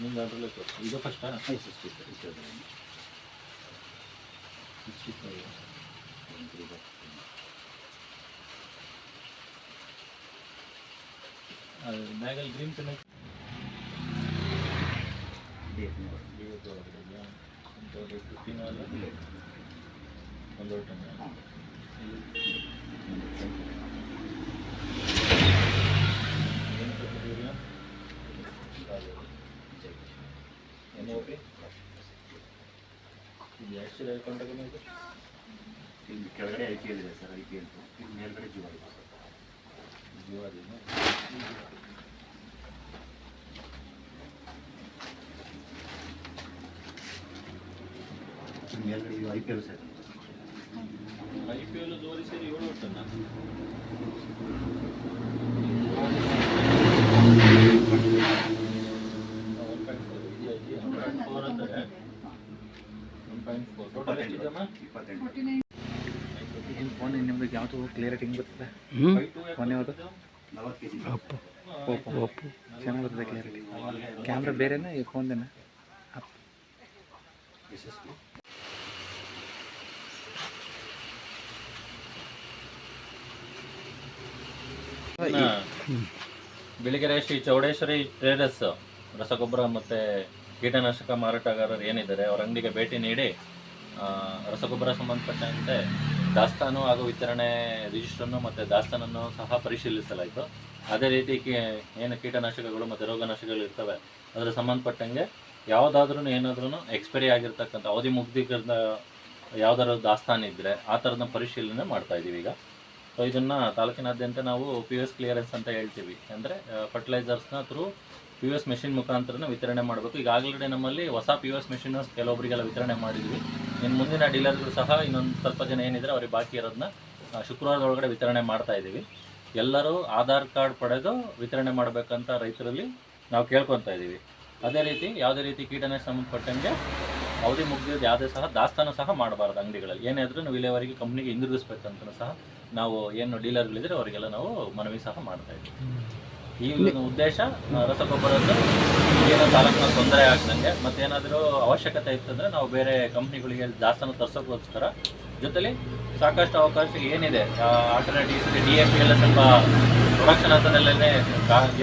ನಿಂದು ಅದರಲ್ಲೇ ಇದು ಫಸ್ಟಾ ಬ್ಯಾಗಲ್ಲಿ ಗ್ರೀನ್ ಫಿಫ್ಟೀನ್ ಅಲ್ಲ ಒಂದು ಟನ್ ಏನು ಕೊಟ್ಟಿದ್ದೀರಿ ಏನು ಓಕೆ ಇದು ಎಷ್ಟು ಸಲ ಇದು? ಇಲ್ಲಿ ಕೆಳಗಡೆ ಐ ಪಿ ಎಲ್ ಇದೆ ಸರ್ ಐ ಪಿ ಎಲ್ ಇಲ್ಲಿ ಮೇಲ್ಗಡೆ ಜೀವ ಇದೆ. ಮೇಲ್ಗಡೆ I P L sir. I P L ಜೋರಿ ಸೇರಿ ಏಳು ಟನ್ನ ಇಪ್ಪತ್ತೆಂಟು ಫೋನ್ ನಿಮ್ದು ಯಾವುದು ಕ್ಲಿಯರಿಟಿ ಹಿಂಗೆ ಬರ್ತದೆ ಫೋನ್ ಯಾವುದು ಒಪ್ಪು ಒಪ್ಪು ಒಪ್ಪು ಚೆನ್ನಾಗಿ ಬರ್ತದೆ ಕ್ಲಿಯರಿಟಿ ಕ್ಯಾಮ್ರಾ ಬೇರೆನಾ ಈ ಫೋನ್ದೇನಾ ಯಶಸ್ವಿ ಬೆಳಗೆರೆ ಶ್ರೀ ಚೌಡೇಶ್ವರಿ ಟ್ರೇಡರ್ಸ್ ರಸಗೊಬ್ಬರ ಮತ್ತು ಕೀಟನಾಶಕ ಮಾರಾಟಗಾರರು ಏನಿದ್ದಾರೆ, ಅವರ ಅಂಗಡಿಗೆ ಭೇಟಿ ನೀಡಿ ರಸಗೊಬ್ಬರ ಸಂಬಂಧಪಟ್ಟಂತೆ ದಾಸ್ತಾನು ಹಾಗೂ ವಿತರಣೆ ರಿಜಿಸ್ಟ್ರನ್ನು ಮತ್ತು ದಾಸ್ತಾನನ್ನು ಸಹ ಪರಿಶೀಲಿಸಲಾಯಿತು. ಅದೇ ರೀತಿ ಏನು ಕೀಟನಾಶಕಗಳು ಮತ್ತು ರೋಗನಾಶಕಗಳು ಇರ್ತವೆ, ಅದರ ಸಂಬಂಧಪಟ್ಟಂಗೆ ಯಾವುದಾದ್ರೂ ಏನಾದ್ರೂ ಎಕ್ಸ್ಪೈರಿ ಆಗಿರ್ತಕ್ಕಂಥ ಅವಧಿ ಮುಗ್ದಿದ್ದ ಯಾವ್ದಾದ್ರು ದಾಸ್ತಾನು ಇದ್ದರೆ ಆ ಥರದ ಪರಿಶೀಲನೆ ಮಾಡ್ತಾ ಇದ್ದೀವಿ ಈಗ. ಸೊ ಇದನ್ನು ತಾಲೂಕಿನಾದ್ಯಂತ ನಾವು ಪಿ ಯು ಎಸ್ ಕ್ಲಿಯರೆನ್ಸ್ ಅಂತ ಹೇಳ್ತೀವಿ. ಅಂದರೆ ಫರ್ಟಿಲೈಸರ್ಸ್ನ through P U S machine ಮುಖಾಂತರ ವಿತರಣೆ ಮಾಡಬೇಕು. ಈಗ ಆಲ್ರೆಡಿ ನಮ್ಮಲ್ಲಿ ಹೊಸ ಪಿ ಯು ಎಸ್ ಮೆಷಿನ್ ಕೆಲವೊಬ್ಬರಿಗೆಲ್ಲ ವಿತರಣೆ ಮಾಡಿದ್ವಿ. ಇನ್ನು ಮುಂದಿನ ಡೀಲರ್ಗಳು ಸಹ ಇನ್ನೊಂದು ಸ್ವಲ್ಪ ಜನ ಏನಿದ್ರೆ ಅವ್ರಿಗೆ ಬಾಕಿ ಇರೋದನ್ನ ಶುಕ್ರವಾರದೊಳಗಡೆ ವಿತರಣೆ ಮಾಡ್ತಾ ಇದ್ದೀವಿ ಎಲ್ಲರೂ ಆಧಾರ್ ಕಾರ್ಡ್ ಪಡೆದು ವಿತರಣೆ ಮಾಡಬೇಕಂತ ರೈತರಲ್ಲಿ ನಾವು ಕೇಳ್ಕೊತಾ ಇದ್ದೀವಿ ಅದೇ ರೀತಿ ಯಾವುದೇ ರೀತಿ ಕೀಟನಾಶಕ ಸಂಬಂಧಪಟ್ಟಂಗೆ ಅವಧಿ ಮುಗಿದಿದ್ದು ಯಾವುದೇ ಸಹ ದಾಸ್ತಾನು ಸಹ ಮಾಡಬಾರ್ದು ಅಂಗಡಿಗಳಲ್ಲಿ. ಏನಾದರೂ ನಾವು ಇಲ್ಲಿಯವರೆಗೆ ಕಂಪ್ನಿಗೆ ಹಿಂದಿರುಗಿಸ್ಬೇಕಂತ ಸಹ ನಾವು ಏನು ಡೀಲರ್ಗಳಿದ್ರೆ ಅವರಿಗೆಲ್ಲ ನಾವು ಮನವಿ ಸಹ ಮಾಡ್ತಾ ಇದ್ದೀವಿ ಈ ಒಂದು ಉದ್ದೇಶ ರಸಗೊಬ್ಬರದ ಏನೋ ತಾಲೂಕಿನ ತೊಂದರೆ ಆಗ್ದಂಗೆ. ಮತ್ತೇನಾದರೂ ಅವಶ್ಯಕತೆ ಇತ್ತಂದ್ರೆ ನಾವು ಬೇರೆ ಕಂಪ್ನಿಗಳಿಗೆ ದಾಸ್ತಾನು ತರ್ಸೋಕ್ಕೋಸ್ಕರ ಜೊತೆಲಿ ಸಾಕಷ್ಟು ಅವಕಾಶ ಏನಿದೆ. ಆಲ್ಟರ್ನೇಟಿವ್ಸ್ ಡಿ ಎ ಪಿ ಎಲ್ಲ ಸ್ವಲ್ಪ ಪ್ರೊಡಕ್ಷನ್ ಹಂತದಲ್ಲೇ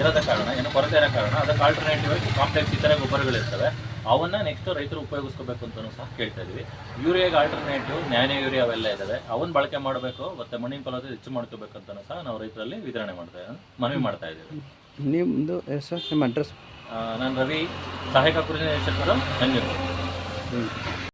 ಇರೋದ ಕಾರಣ, ಏನು ಕೊರತೆ ಇರೋ ಕಾರಣ. ಅದಕ್ಕೆ ಆಲ್ಟರ್ನೇಟಿವ್ ಕಾಂಪ್ಲೆಕ್ಸ್ ಇತರೆ ಗೊಬ್ಬರಗಳಿರ್ತವೆ. ಅವನ್ನ ನೆಕ್ಸ್ಟ್ ರೈತರು ಉಪಯೋಗಿಸ್ಕೋಬೇಕು ಅಂತಲೂ ಸಹ ಕೇಳ್ತಾ ಇದೀವಿ. ಯೂರಿಯಾಗೆ ಆಲ್ಟರ್ನೇಟಿವ್ ನ್ಯಾನೋ ಯೂರಿಯಾ ಅವೆಲ್ಲ ಇದಾವೆ. ಅವನ್ನ ಬಳಕೆ ಮಾಡಬೇಕು ಮತ್ತೆ ಮಣ್ಣಿನ ಫಲವತ್ತತೆ ಹೆಚ್ಚು ಮಾಡ್ಕೋಬೇಕು ಅಂತಲೂ ಸಹ ನಾವು ರೈತರಲ್ಲಿ ವಿತರಣೆ ಮಾಡ್ತಾ ಇದ್ದೀವಿ ಮನವಿ ಮಾಡ್ತಾ ಇದ್ದೀವಿ ನಿಮ್ಮದು ಸರ್ ನಿಮ್ಮ ಅಡ್ರೆಸ್? ನಾನು ರವಿ ಸಹಾಯಕ ಕೃಷಿ ನಿರ್ದೇಶಕರು ಬೆಂಗಳೂರು